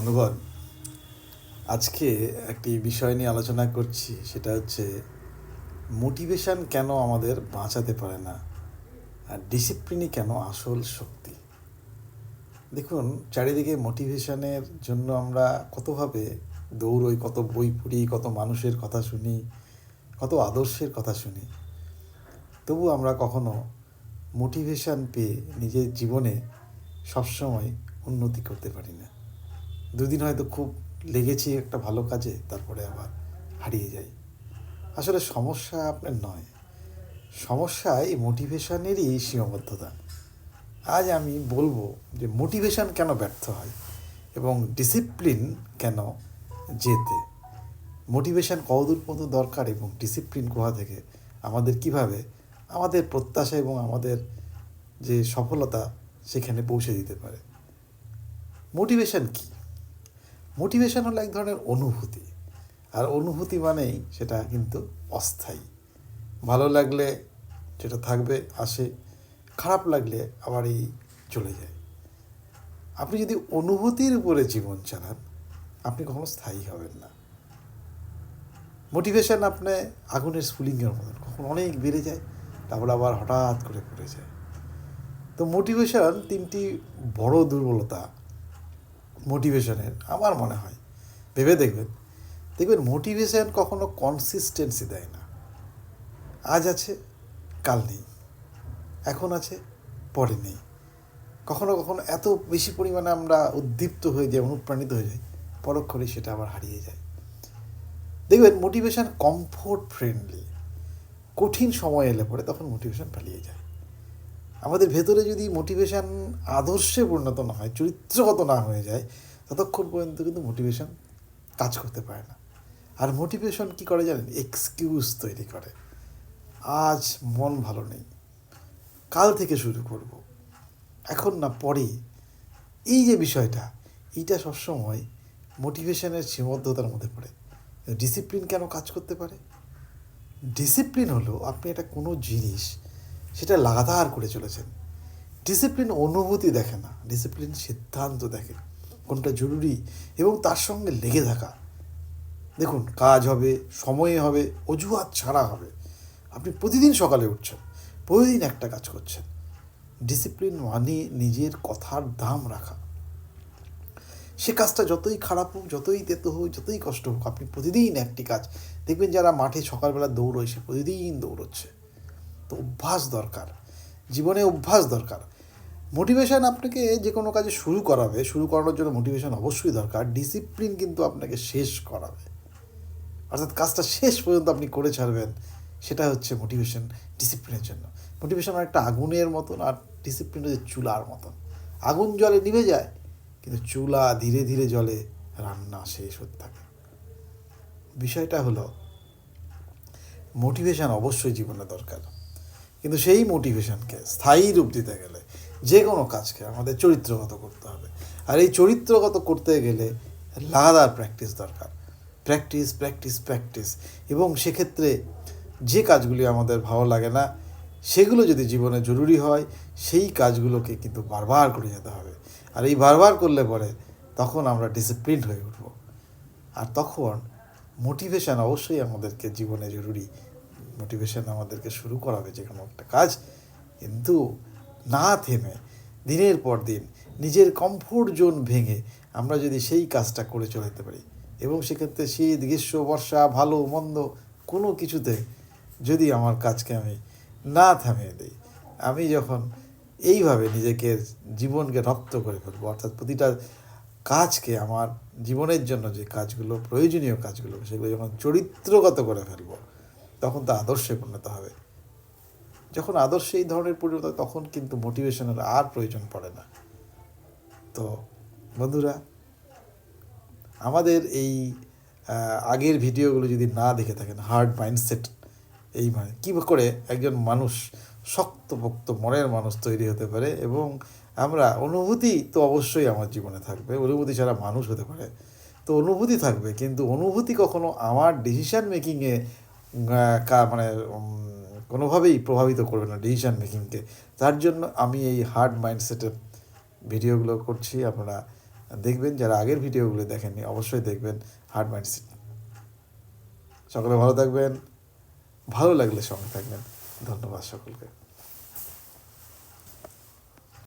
বন্ধুগণ, আজকে একটি বিষয় নিয়ে আলোচনা করছি, সেটা হচ্ছে মোটিভেশান কেন আমাদের বাঁচাতে পারে না আর ডিসিপ্লিনই কেন আসল শক্তি? দেখুন, চারিদিকে মোটিভেশনের জন্য আমরা কতভাবে দৌড়ই, কত বই পড়ি, কত মানুষের কথা শুনি, কত আদর্শের কথা শুনি, তবু আমরা কখনো মোটিভেশান পেয়ে নিজের জীবনে সবসময় উন্নতি করতে পারি না। দুদিন হয়তো খুব লেগেছি একটা ভালো কাজে, তারপরে আবার হারিয়ে যাই। আসলে সমস্যা আপনার নয়। সমস্যা এই মোটিভেশনেরই সীমাবদ্ধতা। আজ আমি বলব যে মোটিভেশন কেন ব্যর্থ হয় এবং ডিসিপ্লিন কেন যেতে মোটিভেশন কতদূর পর্যন্ত দরকার এবং ডিসিপ্লিন কোথা থেকে আমাদের কীভাবে আমাদের প্রত্যাশা এবং আমাদের যে সফলতা সেখানে পৌঁছে দিতে পারে? মোটিভেশন কি? মোটিভেশন হলো এক ধরনের অনুভূতি। আর অনুভূতি মানেই সেটা কিন্তু অস্থায়ী। ভালো লাগলে যেটা থাকবে, আসে। খারাপ লাগলে আবার এই চলে যায়। আপনি যদি অনুভূতির উপরে জীবন চালান, আপনি কখনো স্থায়ী হবেন না। মোটিভেশন আপনি আগুনের স্ফুলিঙ্গের মতন। কখন অনেক বেড়ে যায়, তারপর আবার হঠাৎ করে পড়ে যায়। তো মোটিভেশন তিনটি বড় দুর্বলতা। মোটিভেশনের আমার মনে হয়। ভেবে দেখবেন। দেখবেন মোটিভেশন কখনো কনসিস্টেন্সি দেয় না। আজ আছে, কাল নেই। এখন আছে, পরে নেই। কখনো কখনো এত বেশি পরিমাণে আমরা উদ্দীপ্ত হয়ে যাই, অনুপ্রাণিত হয়ে যাই, পরক্ষণে সেটা আবার হারিয়ে যায়। দেখবেন মোটিভেশন কমফোর্ট ফ্রেন্ডলি কঠিন সময় এলে পরে তখন মোটিভেশন পালিয়ে যায়। আমাদের ভেতরে যদি মোটিভেশান আদর্শে পরিণত না হয়, চরিত্রগত না হয়ে যায়, ততক্ষণ পর্যন্ত কিন্তু মোটিভেশান কাজ করতে পারে না। আর মোটিভেশন কি করে জানেন? এক্সকিউজ তৈরি করে। আজ মন ভালো নেই, কাল থেকে শুরু করব। এখন না পরে। এই যে বিষয়টা, এইটা সবসময় মোটিভেশনের সীমাবদ্ধতার মধ্যে পড়ে। ডিসিপ্লিন কেন কাজ করতে পারে? ডিসিপ্লিন হলো আপনি একটা কোনো জিনিস সেটা লাগাতার করে চলেছেন। ডিসিপ্লিন অনুভূতি দেখে না, ডিসিপ্লিন সিদ্ধান্ত দেখে কোনটা জরুরি এবং তার সঙ্গে লেগে থাকা। দেখুন, কাজ হবে, সময়ে হবে, অজুহাত ছাড়া হবে। আপনি প্রতিদিন সকালে উঠছেন, প্রতিদিন একটা কাজ করছেন। ডিসিপ্লিন মানে নিজের কথার দাম রাখা। সে কাজটা যতই খারাপ হোক, যতই তেতো হোক, যতই কষ্ট হোক, আপনি প্রতিদিন একটি কাজ। দেখবেন যারা মাঠে সকালবেলা দৌড়োয়, সে প্রতিদিন দৌড়চ্ছে। তো অভ্যাস দরকার। জীবনে অভ্যাস দরকার। মোটিভেশান আপনাকে যে কোনো কাজে শুরু করাবে, শুরু করানোর জন্য মোটিভেশান অবশ্যই দরকার। ডিসিপ্লিন কিন্তু আপনাকে শেষ করাবে। অর্থাৎ কাজটা শেষ পর্যন্ত আপনি করে ছাড়বেন, সেটা হচ্ছে মোটিভেশন ডিসিপ্লিনের জন্য। মোটিভেশন একটা আগুনের মতন আর ডিসিপ্লিন হচ্ছে চুলার মতন। আগুন জলে নিভে যায়, কিন্তু চুলা ধীরে ধীরে জলে রান্না শেষ হতে থাকে। বিষয়টা হলো মোটিভেশান অবশ্যই জীবনে দরকার। কিন্তু সেই মোটিভেশনকে স্থায়ী রূপ দিতে গেলে যে কোনো কাজকে আমাদের চরিত্রগত করতে হবে। আর এই চরিত্রগত করতে গেলে লাগাতার প্র্যাকটিস দরকার। প্র্যাকটিস প্র্যাকটিস প্র্যাকটিস এবং সেক্ষেত্রে যে কাজগুলি আমাদের ভালো লাগে না, সেগুলো যদি জীবনে জরুরি হয়, সেই কাজগুলোকে কিন্তু বারবার করে যেতে হবে। আর এই বারবার করলে পরে তখন আমরা ডিসিপ্লিন হয়ে উঠব। আর তখন মোটিভেশান অবশ্যই আমাদেরকে জীবনে জরুরি মোটিভেশন আমাদেরকে শুরু করাবে যে কোনো একটা কাজ। কিন্তু না থেমে দিনের পর দিন নিজের কমফোর্ট জোন ভেঙে আমরা যদি সেই কাজটা করে চলে যেতে পারি এবং সেক্ষেত্রে শীত, গ্রীষ্ম, বর্ষা, ভালো, মন্দ কোনো কিছুতে যদি আমার কাজকে আমি না থামিয়ে দিই, আমি যখন এইভাবে নিজেকে জীবনকে রপ্ত করে ফেলব, অর্থাৎ প্রতিটা কাজকে আমার জীবনের জন্য যে কাজগুলো প্রয়োজনীয় কাজগুলো, সেগুলো যখন চরিত্রগত করে ফেলব তখন তা আদর্শে পরিণত হবে। যখন আদর্শে এই ধরনের পরিণত তখন কিন্তু মোটিভেশনের আর প্রয়োজন পড়ে না। তো বন্ধুরা, আমাদের এই আগের ভিডিওগুলো যদি না দেখে থাকেন হার্ড মাইন্ডসেট এই মানে কী করে একজন মানুষ শক্তপোক্ত মনের মানুষ তৈরি হতে পারে এবং আমরা অনুভূতি তো অবশ্যই আমার জীবনে থাকবে, অনুভূতি ছাড়া মানুষ হতে পারে। তো অনুভূতি থাকবে, কিন্তু অনুভূতি কখনো আমার ডিসিশান মেকিংয়ে মানে কোনোভাবেই প্রভাবিত করবে না ডিসিশান মেকিংকে তার জন্য আমি এই হার্ড মাইন্ডসেটের ভিডিওগুলো করছি। আপনারা দেখবেন, যারা আগের ভিডিওগুলো দেখেননি, অবশ্যই দেখবেন হার্ড মাইন্ডসেট সকলে ভালো থাকবেন। ভালো লাগলে সঙ্গে থাকবেন। ধন্যবাদ সকলকে।